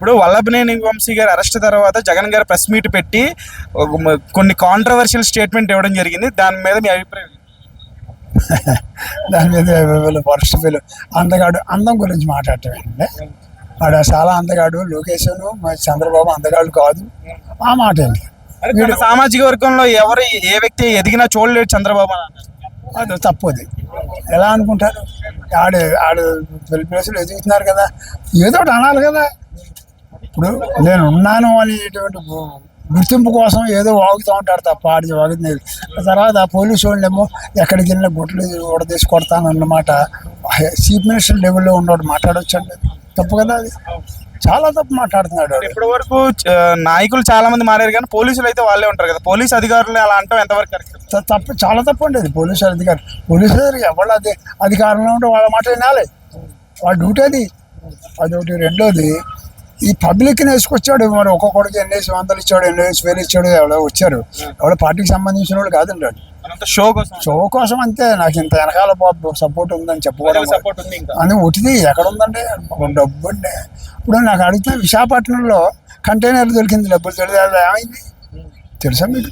ఇప్పుడు వల్లభనేని వంశీ గారి అరెస్ట్ తర్వాత జగన్ గారు ప్రెస్ మీట్ పెట్టి కొన్ని కాంట్రవర్షియల్ స్టేట్మెంట్ ఇవ్వడం జరిగింది. దాని మీద మీ అభిప్రాయం దాని మీద వరస్ట్ వీళ్ళు అందగాడు అందం గురించి మాట్లాడటం వాడు చాలా అందగాడు లోకేష్ చంద్రబాబు అందగాడు కాదు. ఆ మాట ఏంటి? సామాజిక వర్గంలో ఎవరు ఏ వ్యక్తి ఎదిగినా చూడలేడు చంద్రబాబు. అది తప్పు అది ఎలా అనుకుంటారు? ఆడు ఆడు ప్లేసులు ఎదుగుతున్నారు కదా. ఏదో ఒకటి అనాలి కదా. ఇప్పుడు నేను ఉన్నాను అనేటువంటి గుర్తింపు కోసం ఏదో వాగుతూ ఉంటాడు తప్ప ఆడి వాగుతుంది. తర్వాత ఆ పోలీసు వాళ్ళేమో ఎక్కడికి వెళ్ళిన గుట్లు ఉడదీసి కొడతానన్నమాట చీఫ్ మినిస్టర్ లెవెల్లో ఉన్నవాడు మాట్లాడొచ్చండి తప్పు కదా అది. చాలా తప్పు మాట్లాడుతున్నాడు. ఇప్పటి వరకు నాయకులు చాలా మంది మారారు కానీ పోలీసులు అయితే వాళ్ళే ఉంటారు కదా. పోలీస్ అధికారులు అలా అంటాం ఎంతవరకు తప్పు చాలా తప్పు అండి అది. పోలీసు అధికారి పోలీసు ఎవరు అది అధికారంలో ఉంటే వాళ్ళ మాట వినాలి. వాళ్ళ డ్యూటీ అది. అదొకటి రెండోది ఈ పబ్లిక్ని వేసుకొచ్చాడు మరి ఒక్కొక్కడికి ఎన్నేసి వందలు ఇచ్చాడు ఎన్నేసి వేలు ఇచ్చాడు ఎవరో వచ్చారు. ఎవరో పార్టీకి సంబంధించిన వాళ్ళు కాదండి షో కోసం షో కోసం అంతే. నాకు ఇంత వెనకాల సపోర్ట్ ఉందని చెప్పుకోవడం సపోర్ట్ ఉంది ఇంకా. అని ఒకటిది ఎక్కడ ఉందండి? డబ్బు అండి. ఇప్పుడు నాకు అడిగితే విశాఖపట్నంలో కంటైనర్ దొరికింది. డబ్బులు తెలియదు అది ఏమైంది? తెలుసా మీకు?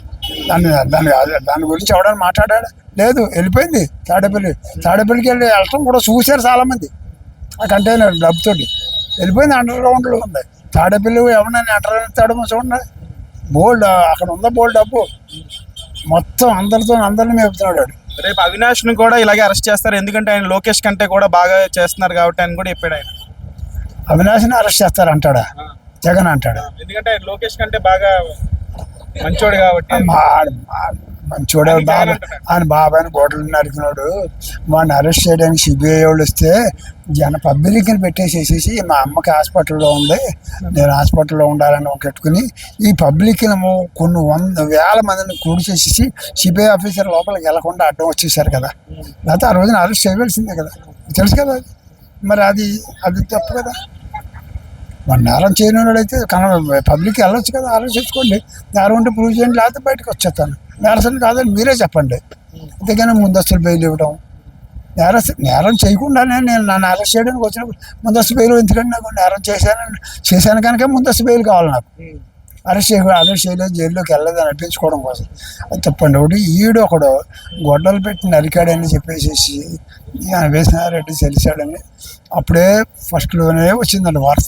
దాన్ని దాని దాని గురించి ఎవడని మాట్లాడాడు? లేదు. వెళ్ళిపోయింది. తాడేపల్లి. తాడేపల్లికి వెళ్ళి వెళ్ళటం కూడా చూశారు చాలామంది. ఆ కంటైనర్ డబ్బుతోటి. వెళ్ళిపోయింది అండర్ గ్రౌండ్లో ఉంది. తాడేపల్లి ఎవరైనా ఎంటర్ తాడమో చూడండి. బోల్డ్ అక్కడ ఉందా బోల్డ్ డబ్బు? మొత్తం అందరితో అందరిని మేపుతున్నాడు. రేపు అవినాష్ని కూడా ఇలాగే అరెస్ట్ చేస్తారు. ఎందుకంటే ఆయన లోకేష్ కంటే కూడా బాగా చేస్తున్నారు కాబట్టి అని కూడా చెప్పాడు ఆయన. అవినాష్ని అరెస్ట్ చేస్తారంటాడా జగన్ అంటాడు. ఎందుకంటే ఆయన లోకేష్ కంటే బాగా మంచోడు కాబట్టి. అది బాబా. ఆయన బాబాని గోడలు నరికినాడు వాడిని అరెస్ట్ చేయడానికి సిబిఐ వాళ్ళు వస్తే జన పబ్లిక్ని పెట్టేసేసేసి మా అమ్మకి హాస్పిటల్లో ఉంది. నేను హాస్పిటల్లో ఉండాలని పెట్టుకుని ఈ పబ్లిక్ని కొన్ని వంద వేల మందిని కూడిచేసేసి సిబిఐ ఆఫీసర్ లోపలికి వెళ్ళకుండా అడ్డం వచ్చేసారు కదా. లేకపోతే ఆ రోజున అరెస్ట్ చేయవలసిందే కదా. తెలుసు కదా. మరి అది అది తప్పు కదా. మరి నేరం చేయని అయితే కన పబ్లిక్ వెళ్ళొచ్చు కదా. ఆలోచించుకోండి. నేరం ఉంటే ప్రూవ్ చేయండి. లేకపోతే బయటకు వచ్చేస్తాను. నేరసన కాదని మీరే చెప్పండి. అంతేగాని ముందస్తులు బెయిల్ ఇవ్వడం. నేరం నేరం చేయకుండానే నేను నా అరెస్ట్ చేయడానికి వచ్చినప్పుడు ముందస్తు బెయిల్ ఎందుకంటే నాకు నేరం చేశాను. చేశాను కనుక ముందస్తు బెయిల్ కావాలి నాకు. అరెస్ట్ చేయ అరెస్ట్ చేయలేదు జైల్లోకి వెళ్ళలేదు అని అనిపించుకోవడం కోసం. అది తప్పండి. ఒకటి ఈడు ఒకడు గొడ్డలు పెట్టి నరికాడని చెప్పేసి వేసినారెడ్డి తెలిసాడని అప్పుడే ఫస్ట్లోనే వచ్చిందండి వార్త.